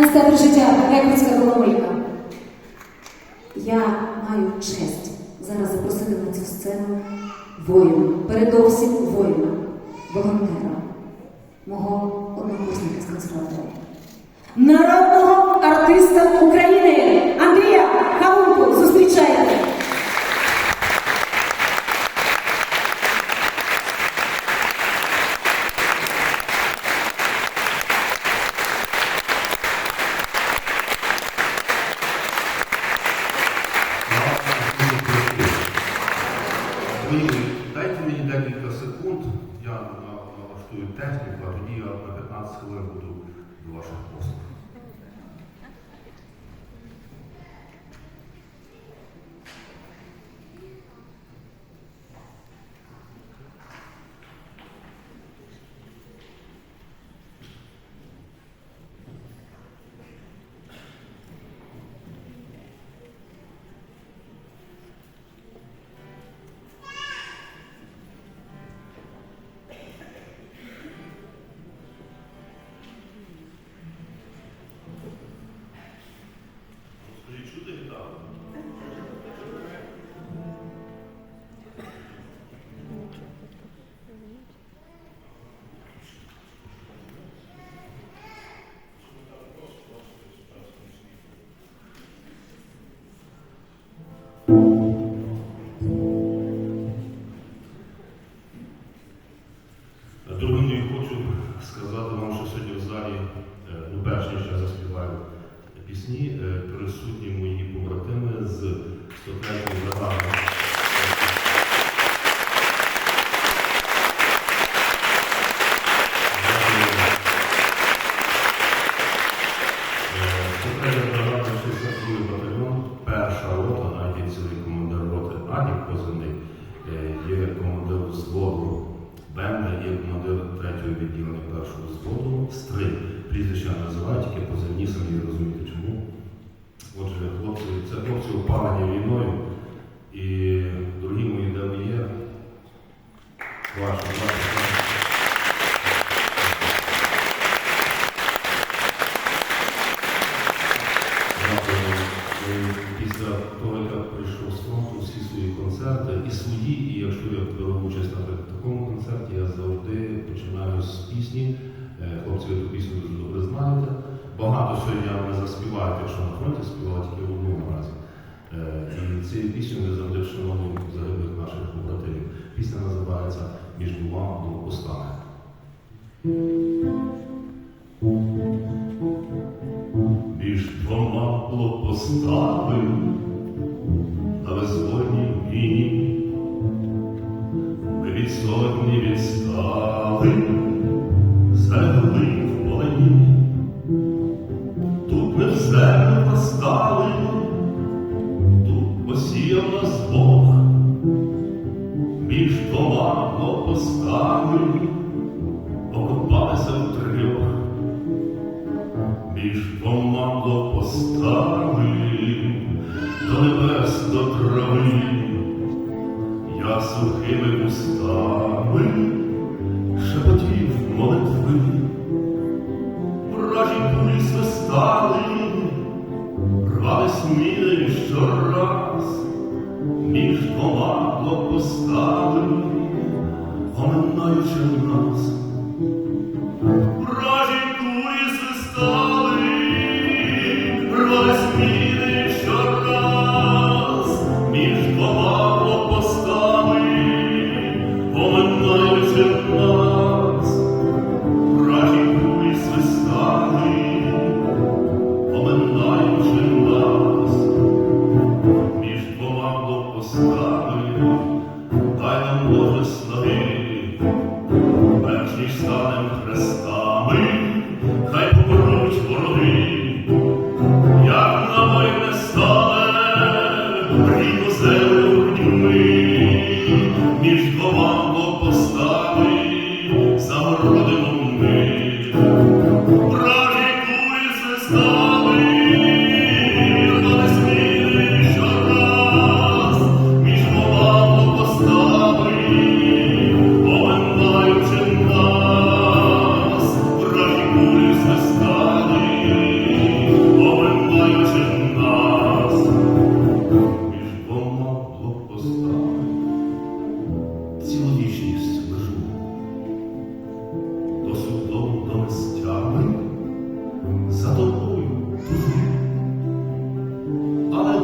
Естетр життя, рекрутська коломийка. Я маю честь зараз запросити на цю сцену воїна, передовсім воїна, волонтера, мого однокурсника з консерваторії. Народного артиста України Мені, дайте мені декілька секунд, я на- налаштую техніку, а тоді я на 15 хвилин буду до ваших послуг. Пісні, е, присутні мої побратими з 103-ї бригади. Того, як прийшов з фронту, всі свої концерти і свої, і якщо я беру участь на такому концерті, я завжди починаю з пісні. Е, Хлопці, ви ту пісню дуже добре знаєте. Багато сьогодні я не заспіваю, якщо на фронті співала тільки в одному разі. Е, І цією піснею ми завжди вшановуємо загиблих наших побратимів. Пісня називається Між двома блокпостами. Між від відстали, залягли в полоні. Тут ми все настали, тут посіяв нас Бог, між двома блокпостами окопалися втрьох між двома блокпостами до небес до трави, я сухими устами шепотів молитви, вражі кулі свистали, рвали міни щораз, між двома блокпостами, оминаючи нас.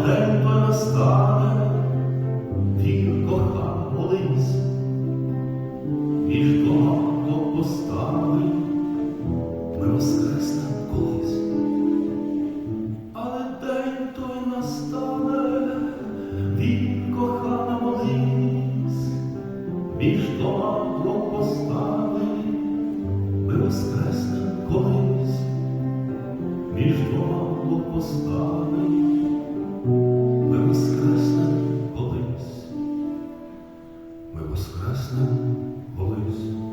але перестане він коха молись, між багато постами ми воскреснемо колись, але день той настане, він кохана молись, між багато постами ми воскреснемо колись, між багато постами. Voice.